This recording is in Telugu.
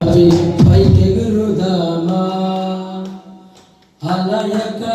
పైకి పైకెగురుదామా? అలయకా